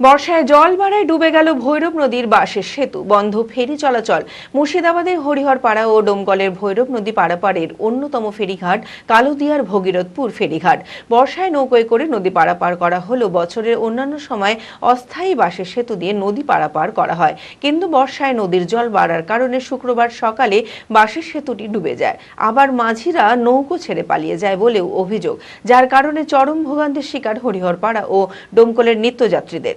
বর্ষায় জল বাড়ায় ডুবে গেল ভৈরব নদীর বাঁশের সেতু। বন্ধ ফেরি চলাচল। মুর্শিদাবাদের হরিহরপাড়া ও ডোমকলের ভৈরব নদী পারাপারের অন্যতম ফেরিঘাট, কালুদিয়ার ভগীরথপুর ফেরিঘাট। বর্ষায় নৌকোয় করে নদী পারাপার করা হলেও বছরের অন্যান্য সময় অস্থায়ী বাঁশের সেতু দিয়ে নদী পারাপার করা হয়। কিন্তু বর্ষায় নদীর জল বাড়ার কারণে শুক্রবার সকালে বাঁশের সেতুটি ডুবে যায়। আবার মাঝিরা নৌকো ছেড়ে পালিয়ে যায় বলেও অভিযোগ। যার কারণে চরম ভোগান্তির শিকার হরিহরপাড়া ও ডোমকলের নিত্যযাত্রীদের।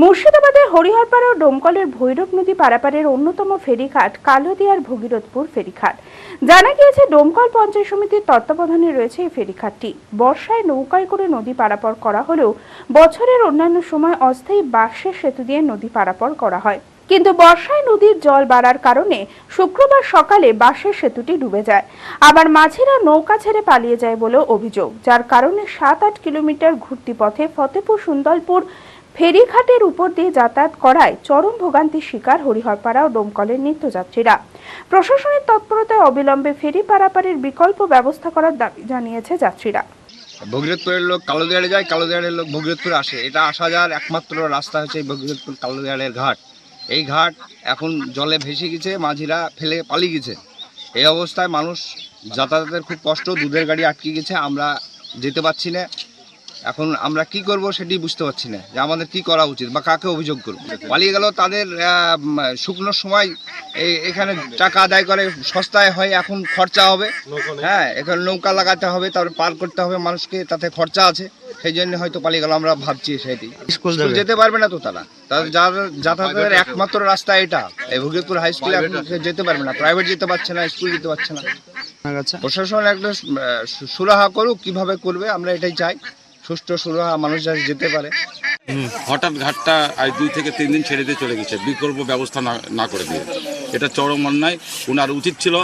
মুর্শিদাবাদের হরিহরপাড়া ও ডোমকলের ভৈরব নদী পারাপারের অন্যতম ফেরিঘাট কালোদিয়ার ভগীরথপুর ফেরিঘাট। জানা গিয়েছে, ডোমকল পঞ্চায়েত সমিতির তত্ত্বাবধানে রয়েছে এই ফেরিঘাটটি। বর্ষায় নৌকায় করে নদী পারাপার করা হলেও বছরের অন্যান্য সময় অস্থায়ী বাঁশের সেতু দিয়ে নদী পারাপার করা হয়। কিন্তু বর্ষায় নদীর জল বাড়ার কারণে শুক্রবার সকালে বাঁশের সেতুটি ডুবে যায়। আবার মাঝিরা নৌকা ছেড়ে পালিয়ে যায় বলেও অভিযোগ, যার কারণে সাত আট কিলোমিটার ঘুরতি পথে ফতেপুর সুন্দরপুর ফেরিঘাটের উপর দিয়ে যাতায়াত করায় চরম ভোগান্তির শিকার হরিহরপাড়া ও ডোমকলের নিত্যযাত্রীরা। প্রশাসনের তৎপরতায় অবিলম্বে ফেরি পারাপারের বিকল্প ব্যবস্থা করার দাবি জানিয়েছে যাত্রীরা। ভগীরথপুরের লোক কালোদিয়ারে যায় কালোদিয়ারের লোক ভগীরথপুর আসে। এটা আসা যাওয়ার একমাত্র রাস্তা হচ্ছে এই ভগীরথপুর কালোদিয়ারের ঘাট। এই ঘাট এখন জলে ভেসে গেছে, মাঝিরা ফেলে পালিয়ে গেছে। এই অবস্থায় মানুষ যাতায়াতের খুব কষ্ট, দুধের গাড়ি আটকে গেছে, আমরা যেতে পারছি না। এখন আমরা কি করব সেটি বুঝতে পারছি না যে আমাদের কি করা উচিত বা কাকে অভিযোগ করব। পালিয়ে গেল তাদের আহ, শুকনোর সময় এই এখানে টাকা আদায় করে সস্তায় হয় এখন খরচা হবে। হ্যাঁ এখানে নৌকা লাগাতে হবে তারপরে পার করতে হবে মানুষকে তাতে খরচা আছে। সেই জন্য হয়তো পালিয়ে গেল আমরা ভাবছি সেটি। স্কুল যেতে পারবে না তো তারা। তাদের যাতায়াতের একমাত্র রাস্তা এটা। এই ভগীরথপুর হাই স্কুলে এখন যেতে পারবে না। প্রাইভেট যেতে পারছে না স্কুল যেতে পারছে না। প্রশাসন একটা সুরাহা করুক কীভাবে করবে আমরা এটাই চাই। সুষ্ঠু সুরাহা মানুষ যাতে যেতে পারে। হঠাৎ ঘাটটা আজ দুই থেকে তিন দিন ছেড়ে দিয়ে চলে গেছে, বিকল্প ব্যবস্থা না না করে দিয়ে। এটা চরম অন্যায় ওনার উচিত ছিল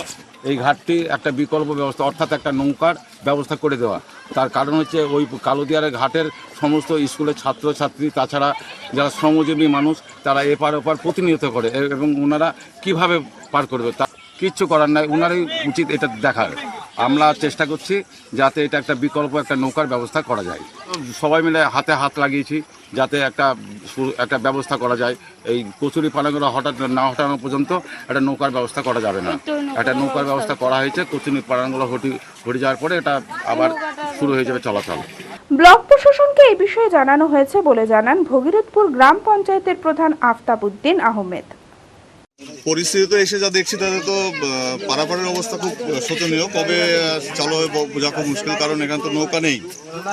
এই ঘাটটি একটা বিকল্প ব্যবস্থা, অর্থাৎ একটা নৌকার ব্যবস্থা করে দেওয়া। তার কারণ হচ্ছে ওই কালোদিয়ারের ঘাটের সমস্ত স্কুলের ছাত্রছাত্রী, তাছাড়া যারা শ্রমজীবী মানুষ, তারা এপার ওপার প্রতিনিয়ত করে, এবং ওনারা কীভাবে পার করবে তা কিচ্ছু করার নাই ওনারই উচিত এটা দেখার। আমরা চেষ্টা করছি যাতে এটা একটা বিকল্প একটা নৌকার ব্যবস্থা করা যায়। সবাই মিলে হাতে হাত লাগিয়েছি যাতে একটা একটা ব্যবস্থা করা যায়। এই কচুরি পানাগুলো হঠাৎ না হটানো পর্যন্ত একটা নৌকার ব্যবস্থা করা যাবে না। একটা নৌকার ব্যবস্থা করা হয়েছে কচুরি পানাগুলো হটি হটে যাওয়ার পরে এটা আবার শুরু হয়ে যাবে চলাচল। ব্লক প্রশাসনকে এই বিষয়ে জানানো হয়েছে বলে জানান ভগীরথপুর গ্রাম পঞ্চায়েতের প্রধান আফতাব উদ্দিন আহমেদ। পরিস্থিতিতে এসে যা দেখছি তাতে তো আহ, পারাপারের অবস্থা খুব শোচনীয়। কবে চালু হবে বোঝা খুব মুশকিল কারণ এখানে তো নৌকা নেই।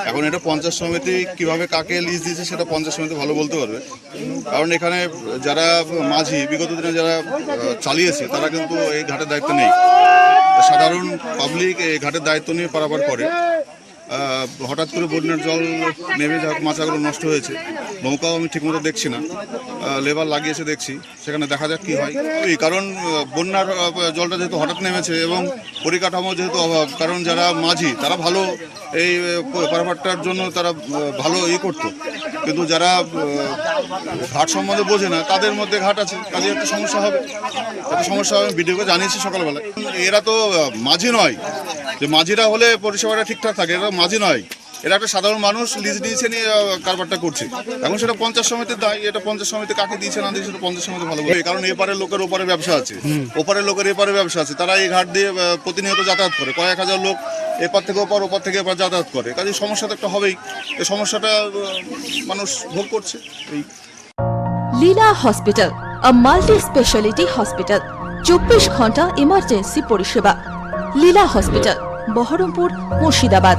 এখন এটা পঞ্চায়েত সমিতি কীভাবে কাকে লিজ দিয়েছে সেটা পঞ্চায়েত সমিতি ভালো বলতে পারবে। কারণ এখানে যারা মাঝি বিগত দিনে যারা চালিয়েছে তারা কিন্তু এই ঘাটের দায়িত্ব নেই। সাধারণ পাবলিক এই ঘাটের দায়িত্ব নিয়ে পারাপার করে। হঠাৎ করে বন্যার জল নেমে যা মাছাগুলো নষ্ট হয়েছে। নৌকাও আমি ঠিকমতো দেখছি না। লেবার লাগিয়েছে দেখছি। সেখানে দেখা যাক কি হয়। এই কারণ বন্যার জলটা যেহেতু হঠাৎ নেমেছে এবং পরিকাঠামো যেহেতু অভাব কারণ যারা মাঝি তারা ভালো এই আহ, জন্য তারা ভালো ই করতো। কিন্তু যারা ঘাট সম্বন্ধে বোঝে না তাদের মধ্যে ঘাট আছে। কাজে একটা সমস্যা হবে। একটা সমস্যা হবে ভিডিওকে জানিয়েছি সকালবেলায়। এরা তো মাঝি নয়। যে মাঝিরা হলে পরিষেবাটা ঠিকঠাক থাকে এরা মাঝি নয়। এরা একটা সাধারণ মানুষ লিজ দিয়েছে নিয়ে কারবারটা করছে। এখন সেটা পঞ্চাশ সমিতির দায় এটা পঞ্চাশ সমিতি কাকে দিয়েছে না দিয়েছে সেটা পঞ্চাশ সমিতি ভালো বলবে কারণ এপারের লোকের ওপারে ব্যবসা আছে। ওপারের লোকের এপারে ব্যবসা আছে। তারা এই ঘাট দিয়ে প্রতিনিয়ত যাতায়াত করে। কয়েক হাজার লোক এপার থেকে ওপার ওপার থেকে এপার যাতায়াত করে। কাজে সমস্যা তো একটা হবেই। এই সমস্যাটা মানুষ ভোগ করছে। এই Leela hospital a multi speciality hospital. চব্বিশ ঘণ্টা ইমার্জেন্সি পরিষেবা। লীলা হসপিটাল বহরমপুর মুর্শিদাবাদ।